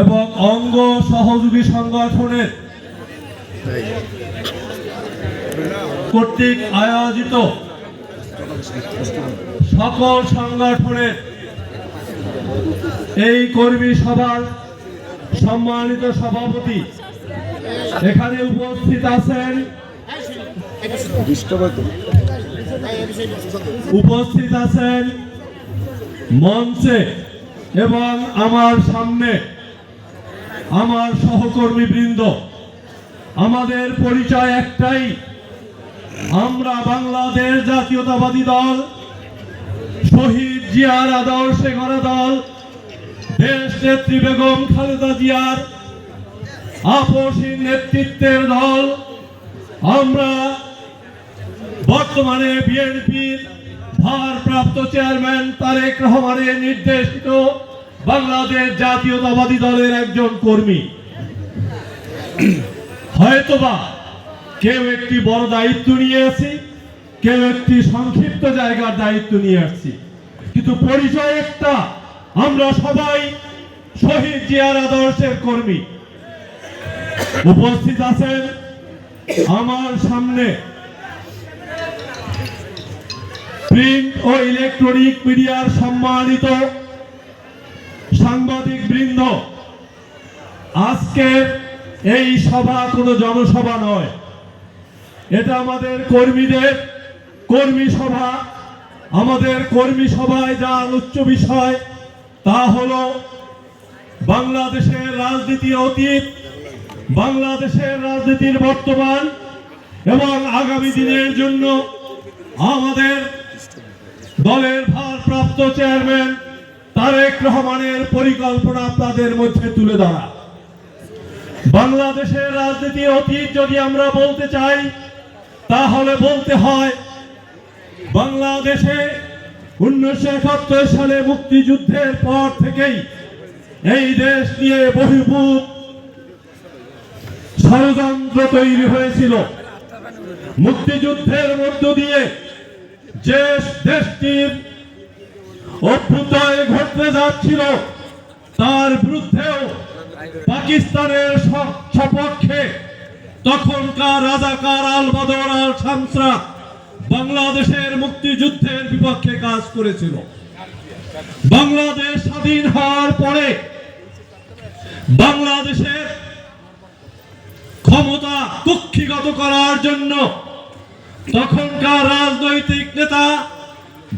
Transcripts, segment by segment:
এবং অঙ্গ সহযোগী সংগঠনের কর্তৃক আয়োজিত সকল সংগঠনের এই কর্মী সভার সম্মানিত সভাপতি এখানে উপস্থিত আছেন উপস্থিত আছেন মঞ্চে এবং আমার সামনে আমার সহকর্মী বৃন্দ, আমাদের পরিচয় একটাই, আমরা বাংলাদেশ জাতীয়তাবাদী দল, শহীদ জিয়ার আদর্শে গড়া দল, দেশ নেত্রী বেগম খালেদা জিয়ার আপসীন নেতৃত্বের দল, আমরা বর্তমানে বিএনপির ভারপ্রাপ্ত চেয়ারম্যান তারেক রহমানের নির্দেশিত বাংলাদেশ জাতীয়তাবাদী দলের একজন কর্মী। হয়তোবা কেউ একটি বড় দায়িত্ব নিয়ে আছি কেউ একটি সংক্ষিপ্ত জায়গার দায়িত্ব নিয়ে আসছি। কিন্তু পরিচয় একটা, আমরা সবাই শহীদ জিয়ার আদর্শের কর্মী। উপস্থিত আছেন আমার সামনে প্রিন্ট ও ইলেকট্রনিক মিডিয়ার সম্মানিত সাংবাদিক বৃন্দ আজকের এই সভা কোনো জনসভা নয়। এটা আমাদের কর্মীদের কর্মী সভা। আমাদের কর্মী সভায় যা আলোচ্য বিষয়, তা হলো বাংলাদেশের রাজনীতির অতীত, বাংলাদেশের রাজনীতির বর্তমান এবং আগামী দিনের জন্য আমাদের দলের ভারপ্রাপ্ত চেয়ারম্যান তারেক রহমানের পরিকল্পনা আপনাদের মধ্যে তুলে ধরা। বাংলাদেশের রাজনীতির অতীত যদি আমরা বলতে চাই, তাহলে বলতে হয়, বাংলাদেশে উনিশশো একাত্তর সালে মুক্তিযুদ্ধের পর থেকেই এই দেশ নিয়ে বহির্ভূত ষড়যন্ত্র তৈরি হয়েছিল। মুক্তিযুদ্ধের মধ্য দিয়ে যে দেশটির অভ্যুদয় ঘটতে যাচ্ছিল। তার বিরুদ্ধেও পাকিস্তানের সপক্ষে তখনকার রাজাকার আল বদর আল শামসরা বাংলাদেশের মুক্তিযুদ্ধের বিপক্ষে কাজ করেছিল। বাংলাদেশ স্বাধীন হওয়ার পরে বাংলাদেশের ক্ষমতা কুক্ষিগত করার জন্য তখনকার রাজনৈতিক নেতা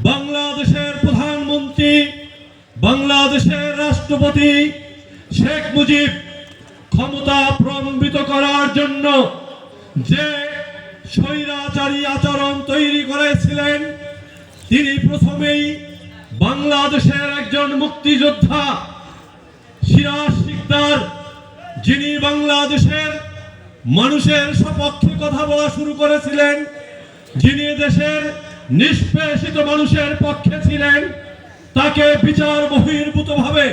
বাংলাদেশের প্রধানমন্ত্রী বাংলাদেশের রাষ্ট্রপতি শেখ মুজিব ক্ষমতা প্রলম্বিত করার জন্য যে স্বৈরাচারী আচরণ তৈরি করেছিলেন, তিনি প্রথমেই বাংলাদেশের একজন মুক্তিযোদ্ধা সিরাজ সিকদার যিনি বাংলাদেশের মানুষের সপক্ষে কথা বলা শুরু করেছিলেন, যিনি দেশের নিষ্পেষিত মানুষের পক্ষে ছিলেন। তাকে বিচার বহির্ভূত ভাবে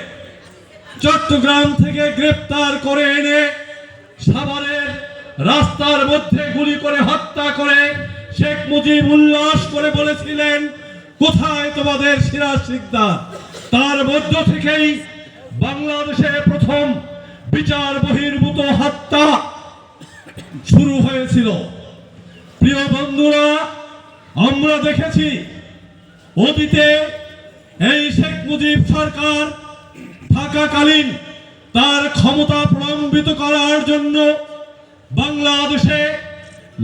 চট্টগ্রাম থেকে গ্রেপ্তার করে এনে সাভারের রাস্তার মধ্যে গুলি করে হত্যা করে শেখ মুজিব উল্লাস করে বলেছিলেন, কোথায় তোমাদের সিরাজ সিকদার? তার মধ্য থেকেই বাংলাদেশে প্রথম বিচার বহির্ভূত হত্যা শুরু হয়েছিল। প্রিয় বন্ধুরা, আমরা দেখেছি অতীতে এই শেখ মুজিব সরকার থাকাকালীন তার ক্ষমতা প্রলম্বিত করার জন্য বাংলাদেশে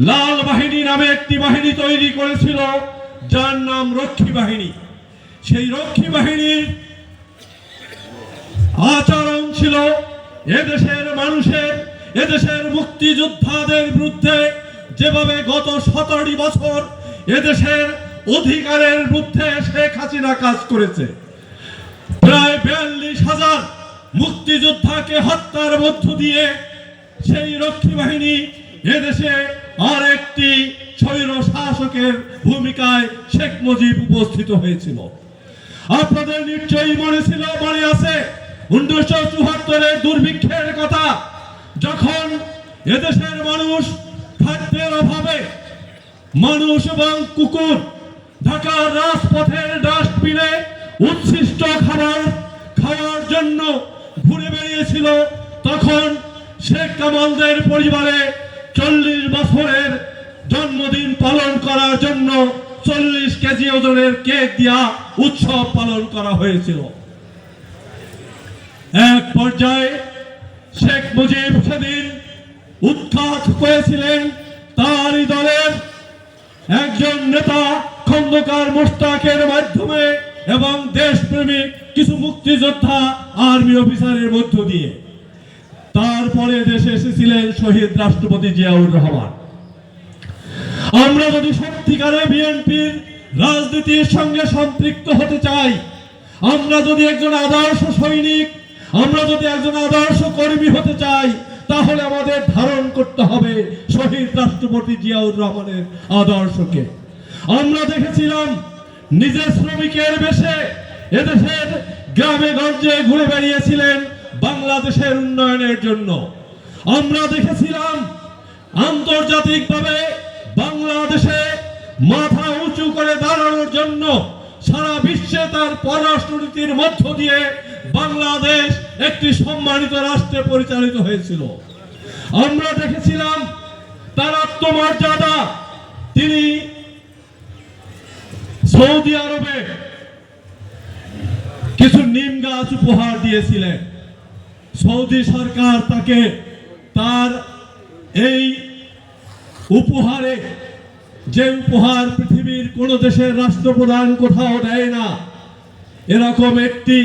লাল বাহিনী নামে একটি বাহিনী তৈরি করেছিল, যার নাম রক্ষী বাহিনী। সেই রক্ষী বাহিনীর আচরণ ছিল এদেশের মানুষের, এদেশের মুক্তিযোদ্ধাদের বিরুদ্ধে যেভাবে গত সতেরোটি বছর এদেশের অধিকারের বিরুদ্ধে শেখ হাসিনা কাজ করেছে। প্রায় বিয়াল্লিশ হাজার মুক্তিযোদ্ধাকে হত্যার মধ্য দিয়ে সেই রক্ষী বাহিনী এদেশে আর একটি স্বৈর শাসকের ভূমিকায় শেখ মুজিব উপস্থিত হয়েছিল। আপনাদের নিশ্চয়ই মনে ছিল, মনে আছে, উনিশশো চুয়াত্তরের দুর্ভিক্ষের কথা। যখন এদেশের মানুষ খাদ্যের অভাবে মানুষ এবং কুকুর ঢাকার রাজপথের ডাস্টবিনে উচ্ছিষ্ট খাবার খাওয়ার জন্য ঘুরে বেরিয়েছিল তখন শেখ কামালদের পরিবারে চল্লিশ বছরের জন্মদিন পালন করার জন্য চল্লিশ কেজি ওজনের কেক দিয়া উৎসব পালন করা হয়েছিল। এক পর্যায়ে শেখ মুজিব সেদিন উৎখাত করেছিলেন তারই দলের একজন নেতা খন্দকার মোস্তাকের মাধ্যমে এবং দেশপ্রেমিক, কিছু মুক্তিযোদ্ধা, আর্মি অফিসারের মধ্য দিয়ে। তারপরে দেশে এসেছিলেন শহীদ রাষ্ট্রপতি জিয়াউর রহমান। আমরা যদি সত্যিকারে বিএনপির রাজনীতির সঙ্গে সম্পৃক্ত হতে চাই, আমরা যদি একজন আদর্শ সৈনিক, আমরা যদি একজন আদর্শ কর্মী হতে চাই, তাহলে আমাদের ধারণ করতে হবে শহীদ রাষ্ট্রপতি জিয়াউর রহমানের আদর্শকে। আমরা দেখেছিলাম নিজের শ্রমিকের বেশে এদেশের গ্রামে গঞ্জে ঘুরে বেরিয়েছিলেন বাংলাদেশের উন্নয়নের জন্য। আমরা দেখেছিলাম আন্তর্জাতিকভাবে বাংলাদেশে মাথা উঁচু করে দাঁড়ানোর জন্য সারা বিশ্বে তার পররাষ্ট্রনীতির মধ্য দিয়ে বাংলাদেশ একটি সম্মানিত রাষ্ট্রে পরিচালিত হয়েছিল। আমরা দেখেছিলাম তার আত্মমর্যাদা, তিনি সৌদি আরবে কিছু নিম গাছ উপহার দিয়েছিলেন। সৌদি সরকার তাকে তার এই উপহারে যে উপহার পৃথিবীর কোন দেশের রাষ্ট্রপ্রধান কোথাও দেয় না, এরকম একটি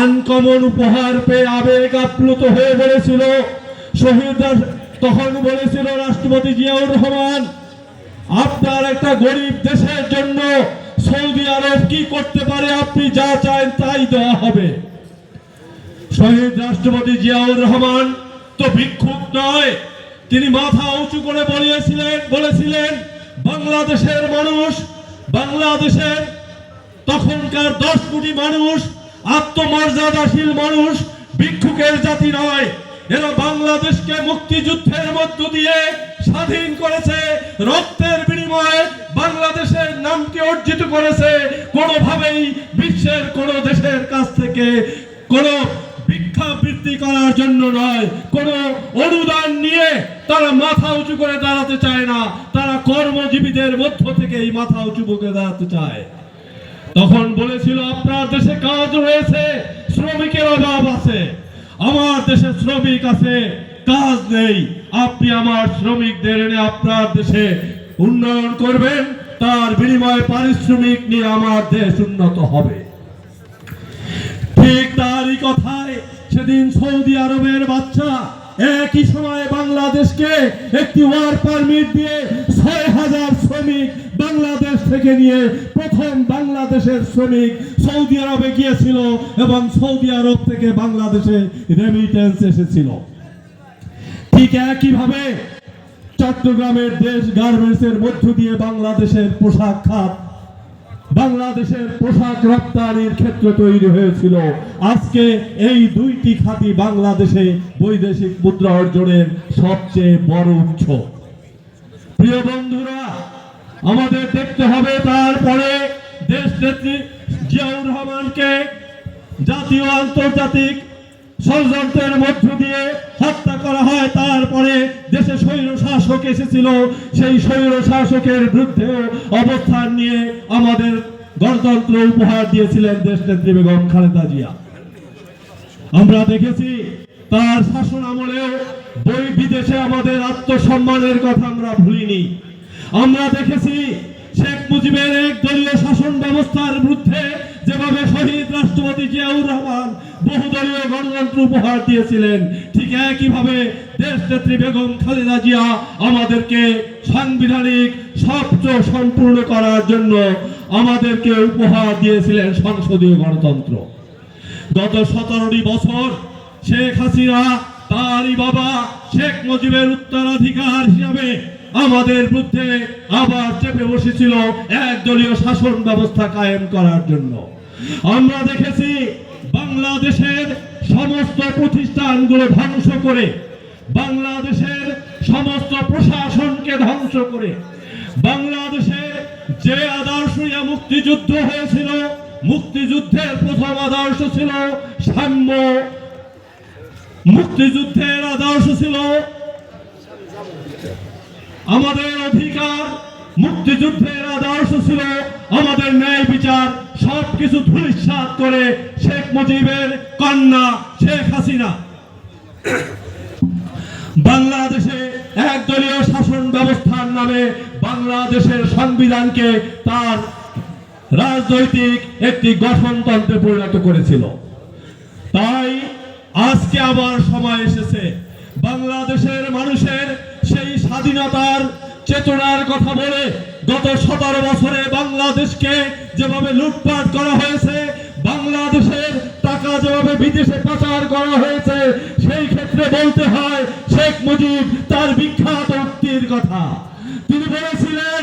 আনকমন উপহার পেয়ে আবেগ আপ্লুত হয়ে বলেছিল, শহীদ তখন বলেছিল রাষ্ট্রপতি জিয়াউর রহমান, আপনার একটা গরিব দেশের জন্য সৌদি আরব কি করতে পারে? আপনি যা চান তাই দেওয়া হবে। শহীদ রাষ্ট্রপতি জিয়াউর রহমান তো ভিক্ষুক নয়। তিনি মাথা উঁচু করে বলিয়েছিলেন, বলেছিলেন, বাংলাদেশের মানুষ, বাংলাদেশের তখনকার দশ কোটি মানুষ, আত্মমর্যাদাশীল মানুষ, ভিক্ষুকের জাতি নয়। এরা বাংলাদেশকে মুক্তিযুদ্ধের মধ্য দিয়ে স্বাধীন করেছে, রক্তের বিনিময়ে বাংলাদেশের নামকে অর্জিত করেছে, কোনোভাবেই বিশ্বের কোনো দেশের কাছ থেকে কোনো ভিক্ষাবৃত্তি করার জন্য নয়, কোনো অনুদান নিয়ে তারা মাথা উঁচু করে দাঁড়াতে চায় না, তারা কর্মজীবীদের মধ্য থেকে এই মাথা উঁচু করে দাঁড়াতে চায়। তখন বলেছিল, আপনার দেশে কাজ রয়েছে, শ্রমিকের অভাব আছে, আমার দেশে শ্রমিক আছে কাজ নেই। আপনি আমার শ্রমিকদের এনে আপনার দেশে উন্নয়ন করবেন, তার বিনিময়ে পারিশ্রমিক নিয়ে আমার দেশ উন্নত হবে। ঠিক তারই কথায় সেদিন সৌদি আরবের বাচ্চা একই সময়ে বাংলাদেশকে একটি ওয়ার পারমিট দিয়ে ছয় হাজার শ্রমিক বাংলাদেশ থেকে নিয়ে প্রথম বাংলাদেশের শ্রমিক সৌদি আরবে গিয়েছিল এবং সৌদি আরব থেকে বাংলাদেশে রেমিটেন্স এসেছিল। ঠিক একইভাবে চট্টগ্রামের দেশ গার্মেন্টসের মধ্য দিয়ে বাংলাদেশের পোশাক খাত, বাংলাদেশের পোশাক রপ্তানির ক্ষেত্র তৈরি হয়েছিল। আজকে এই দুইটি খাতি বাংলাদেশে বৈদেশিক মুদ্রা অর্জনের সবচেয়ে বড় উৎস। প্রিয় বন্ধুরা, আমাদের দেখতে হবে তারপরে দেশ নেত্রী জিয়াউর রহমানকে জাতীয় আন্তর্জাতিক ষড়যন্ত্রের মধ্য দিয়ে হত্যা করা হয়। তারপরে দেশে স্বৈর শাসক এসেছিল। সেই স্বৈর শাসকের বিরুদ্ধেও অবস্থান নিয়ে আমাদের গণতন্ত্র উপহার দিয়েছিলেন দেশ নেত্রী বেগম খালেদা জিয়া। আমরা দেখেছি তার শাসন আমলেও বই বিদেশে আমাদের আত্মসম্মানের কথা আমরা ভুলিনি। আমরা দেখেছি শেখ মুজিবের এক দলীয় শাসন ব্যবস্থার বিরুদ্ধে যেভাবে শহীদ রাষ্ট্রপতি জিয়াউর রহমান বহুদলীয় গণতন্ত্র উপহার দিয়েছিলেন। ঠিক একইভাবে দেশ নেত্রী বেগম খালেদা জিয়া আমাদেরকে সাংবিধানিক সবচ সম্পূর্ণ করার জন্য আমাদেরকে উপহার দিয়েছিলেন সংসদীয় গণতন্ত্র। গত সতেরোটি বছর শেখ হাসিনা, তারই বাবা শেখ মুজিবের উত্তরাধিকার হিসাবে আমাদের বিরুদ্ধে আবার চেপে বসেছিল একদলীয় শাসন ব্যবস্থা কায়েম করার জন্য। আমরা দেখেছি বাংলাদেশের সমস্ত প্রতিষ্ঠানগুলো ধ্বংস করে, বাংলাদেশের সমস্ত প্রশাসনকে ধ্বংস করে বাংলাদেশে যে আদর্শীয় মুক্তিযুদ্ধ হয়েছিল, মুক্তিযুদ্ধের প্রথম আদর্শ ছিল সাম্য। মুক্তিযুদ্ধের আদর্শ ছিল আমাদের অধিকার, মুক্তিযুদ্ধের আদর্শ ছিল আমাদের ন্যায় বিচার। সবকিছু ধূলিসাৎ করে শেখ মুজিবের কন্যা শেখ হাসিনা। বাংলাদেশে একদলীয় শাসন ব্যবস্থার নামে বাংলাদেশের সংবিধানকে তার রাজনৈতিক একটি গঠনতন্ত্রে পরিণত করেছিল। তাই আজকে আবার সময় এসেছে। বাংলাদেশের মানুষের সেই স্বাধীনতার চেতনার কথা বলে গত সতেরো বছরে বাংলাদেশকে যেভাবে লুটপাট করা হয়েছে, বাংলাদেশের টাকা যেভাবে বিদেশে পাচার করা হয়েছে, সেই ক্ষেত্রে বলতে হয় শেখ মুজিব তার বিখ্যাত উক্তির কথা। তিনি বলেছিলেন,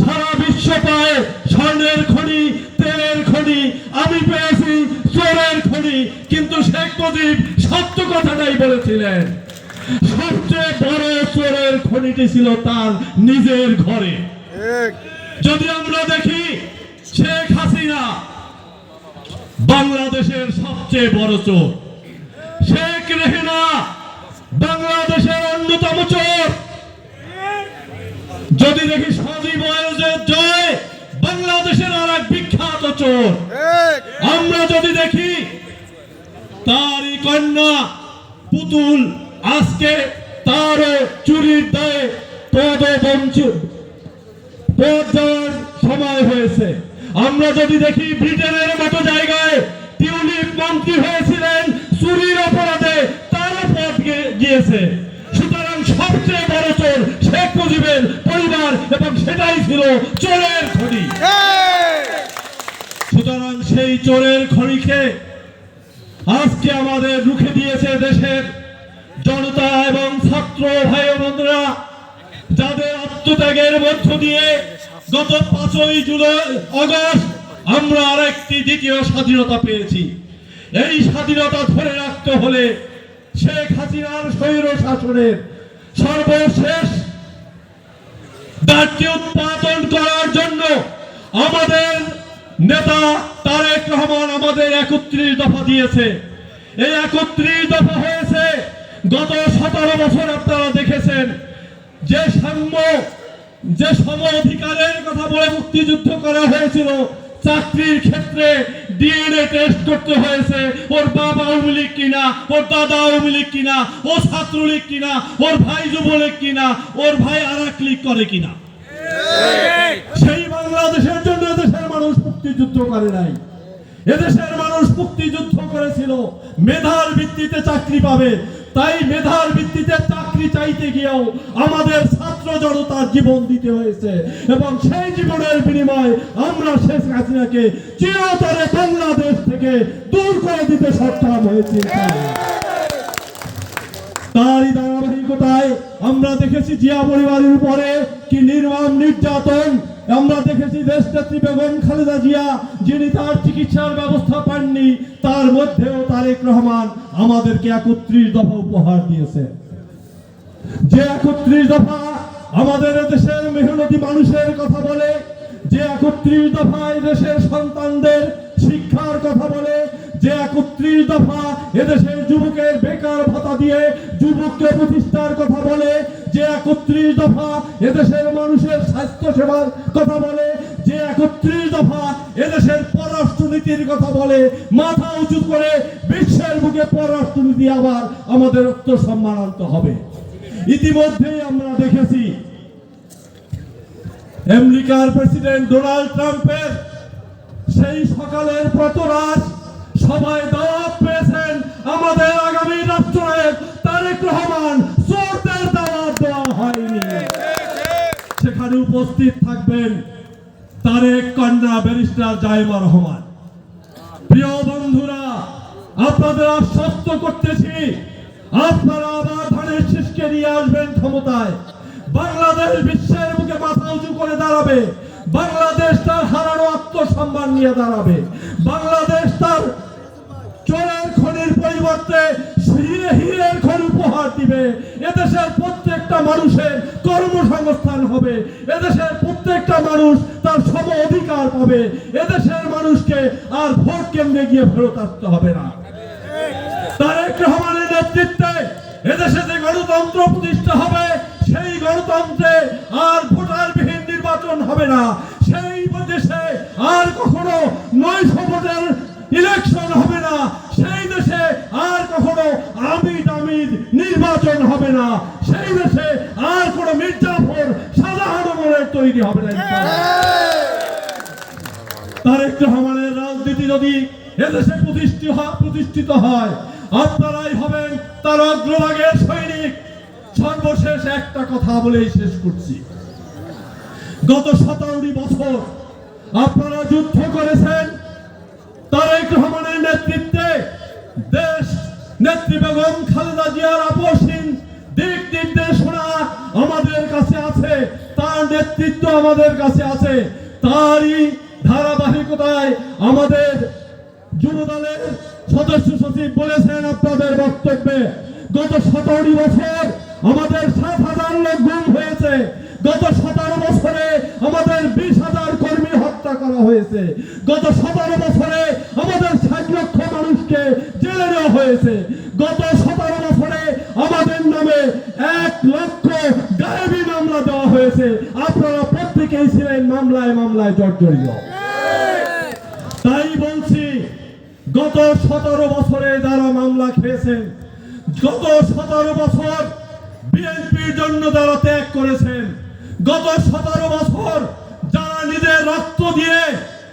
সারা বিশ্ব পায় স্বর্ণের খনি, তেলের খনি, আমি পেয়েছি চোরের খনি, কিন্তু শেখ মুজিব সত্য কথাটাই বলেছিলেন। সবচেয়ে বড় চোরের খনিটি ছিল তার নিজের ঘরে। যদি আমরা দেখি শেখ হাসিনা বাংলাদেশের সবচেয়ে বড় চোর। শেখ রেহেনা বাংলাদেশের অন্যতম চোর। যদি দেখি সজীব ওয়াজেদ জয় বাংলাদেশের আর এক বিখ্যাত চোর। আমরা যদি দেখি তারই কন্যা পুতুল আজকে তারও চুরির দায়ে পদ পদ সময় হয়েছে। আমরা যদি দেখি ব্রিটেনের মতো জায়গায় টিউলিপ মন্ত্রী হয়েছিলেন, চুরির অপরাধে তারও গে- গিয়েছে। সুতরাং সবচেয়ে বড় চোর শেখ মুজিবের পরিবার এবং সেটাই ছিল চোরের খনি সুতরাং সেই চোরের খনিকে আজকে আমাদের রুখে দিয়েছে দেশের জনতা এবং ছাত্র ভাই ও বন্ধুরা যাদের আত্মত্যাগের মধ্য দিয়ে গত পাঁচই জুলাই, অগস্ট আমরা আরেকটি দ্বিতীয় স্বাধীনতা পেয়েছি। এই স্বাধীনতা ধরে রাখতে হলে শেখ হাসিনার স্বৈর শাসনের সর্বশেষ দায়িত্ব উৎপাদন করার জন্য আমাদের নেতা তারেক রহমান আমাদের একত্রিশ দফা দিয়েছে। এই একত্রিশ দফা হয়েছে গত সতেরো বছর আপনারা দেখেছেন যে সাম্য যে সম অধিকারের কথা বলে মুক্তিযুদ্ধ করা হয়েছিল, চাকরির ক্ষেত্রে ডিএনএ টেস্ট করতে হয়েছে। ওর বাবা আওয়ামী লীগ কিনা, ওর দাদা আওয়ামী লীগ কিনা, ও ছাত্রলীগ কিনা, ওর ভাই যুবলীগ কিনা, ওর ভাই আর এক লীগ করে কিনা। সেই বাংলাদেশের জন্য দেশের মানুষ মুক্তিযুদ্ধ করে নাই। এদেশের মানুষ মুক্তিযুদ্ধ করেছিল। মেধার ভিত্তিতে চাকরি পাবে। তাই মেধার ভিত্তিতে চাকরি চাইতে গিয়েও আমাদের ছাত্র জনতার জীবন দিতে হয়েছে। এবং সেই জীবনের বিনিময়ে আমরা শেখ হাসিনাকে চিরতরে বাংলাদেশ থেকে দূর করে দিতে সক্ষম হয়েছি। তারই ধারাবাহিকতায় আমরা দেখেছি জিয়া পরিবারের উপরে কি নির্মম নির্যাতন আমরা দেখেছি দেশনেত্রী বেগম খালেদা জিয়া, যিনি তার চিকিৎসার ব্যবস্থা পাননি, তার মধ্যেও তারেক রহমান আমাদেরকে একত্রিশ দফা উপহার দিয়েছে। যে একত্রিশ দফা আমাদের দেশের মেহনতি মানুষের কথা বলে, যে একত্রিশ দফায় দেশের সন্তানদের শিক্ষার কথা বলে, যে একত্রিশ দফা এদেশের যুবকের বেকার ভাতা দিয়ে যুবককে প্রতিষ্ঠার কথা বলে যে একত্রিশ দফা এদেশের মানুষের স্বাস্থ্য সেবার কথা বলে, যে একত্রিশ দফা এদেশের পররাষ্ট্রনীতির কথা বলে, মাথা উঁচু করে বিশ্বের বুকে পররাষ্ট্রনীতি আবার আমাদের রক্ত সম্মান আনতে হবে। ইতিমধ্যেই আমরা দেখেছি, আমেরিকার প্রেসিডেন্ট ডোনাল্ড ট্রাম্পের সেই সকালের প্রতরাস সবাই দাওয়াত পেয়েছেন আমাদের আগামী রাষ্ট্রনায়ক তারেক রহমান চোরদের দাওয়াত দেওয়া হয়নি। সেখানে উপস্থিত থাকবেন তারেক কন্যা ব্যারিস্টার জাইমা রহমান। প্রিয় বন্ধুরা, আপনাদের আশ্বস্ত করতেছি, আপনারা আবার ধানের শীষকে নিয়ে আসবেন ক্ষমতায়। বাংলাদেশ বিশ্বের মুখে মাথা উঁচু করে দাঁড়াবে। বাংলাদেশ তার হারানো আত্মসম্মান নিয়ে দাঁড়াবে। বাংলাদেশ তার চোরের খনির পরিবর্তে হিরে হিরের খনি উপহার দিবে। এদেশের প্রত্যেকটা মানুষের কর্মসংস্থান হবে। এদেশের প্রত্যেকটা মানুষ তার সম অধিকার পাবে। এদেশের মানুষকে আর ভোট কেন্দ্রে গিয়ে ফেরত আসতে হবে না। তারেক রহমানের নেতৃত্বে এদেশে যে গণতন্ত্র প্রতিষ্ঠা হবে, সেই গণতন্ত্রে আর ভোটারবিহীন নির্বাচন হবে না। সেই দেশে আর কখনো নৈশ ভোটের ইলেকশন হবে না। সেই দেশে আর কখনো আমিদ আমিদ নির্বাচন হবে না। সেই দেশে আর কোনো মির্জাফর সাধারণ তৈরি হবে না। তারেক রহমানের রাজনীতি যদি এদেশে প্রতিষ্ঠিত হয় প্রতিষ্ঠিত হয়, আপনারাই হবেন তার অগ্রভাগের সৈনিক। সর্বশেষ একটা কথা বলেই শেষ করছি। গত সতেরোটি বছর আপনারা যুদ্ধ করেছেন তারেক রহমানের নেতৃত্বে দেশ নেত্রী বেগম খালেদা জিয়ার আপসহীন দিক নির্দেশনা আমাদের কাছে আছে, তার নেতৃত্ব আমাদের কাছে আছে, তারই ধারাবাহিকতায় আমাদের যুবদলের সদস্য সচিব বলেছেন আপনাদের বক্তব্যে, গত সতেরো বছর আমাদের সাত হাজার লোক গুম হয়েছে, গত সতেরো বছরে আমাদের বিশ করা হয়েছে। গত সতেরো বছরে আমাদের ষাট লক্ষ মানুষকে জেলে দেওয়া হয়েছে। গত সতেরো বছরে আমাদের নামে এক লক্ষ গায়েবী মামলা দেওয়া হয়েছে। আপনারা প্রত্যেকেই ছিলেন মামলায় মামলায় জর্জরিত। তাই বলছি, গত সতেরো বছরে যারা মামলা খেয়েছেন, গত সতেরো বছর বিএনপির জন্য যারা ত্যাগ করেছেন, গত সতেরো বছর দিয়ে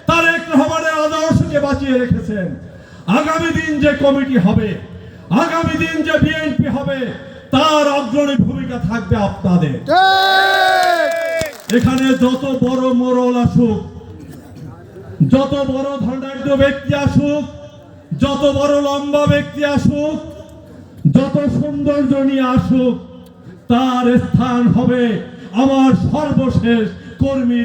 তারেক রহমানের আদর্শকে বাঁচিয়ে রেখেছেন। আগামী দিন যে কমিটি হবে, আগামী দিন যে বিএনপি হবে, তার অগ্রণী ভূমিকা থাকবে আপনাদের। এখানে যত বড় মোরল আসুক, যত বড় ধনাঢ্য ব্যক্তি আসুক, যত বড় লম্বা ব্যক্তি আসুক, যত সৌন্দর্য নিয়ে আসুক, তার স্থান হবে আমার সর্বশেষ কর্মী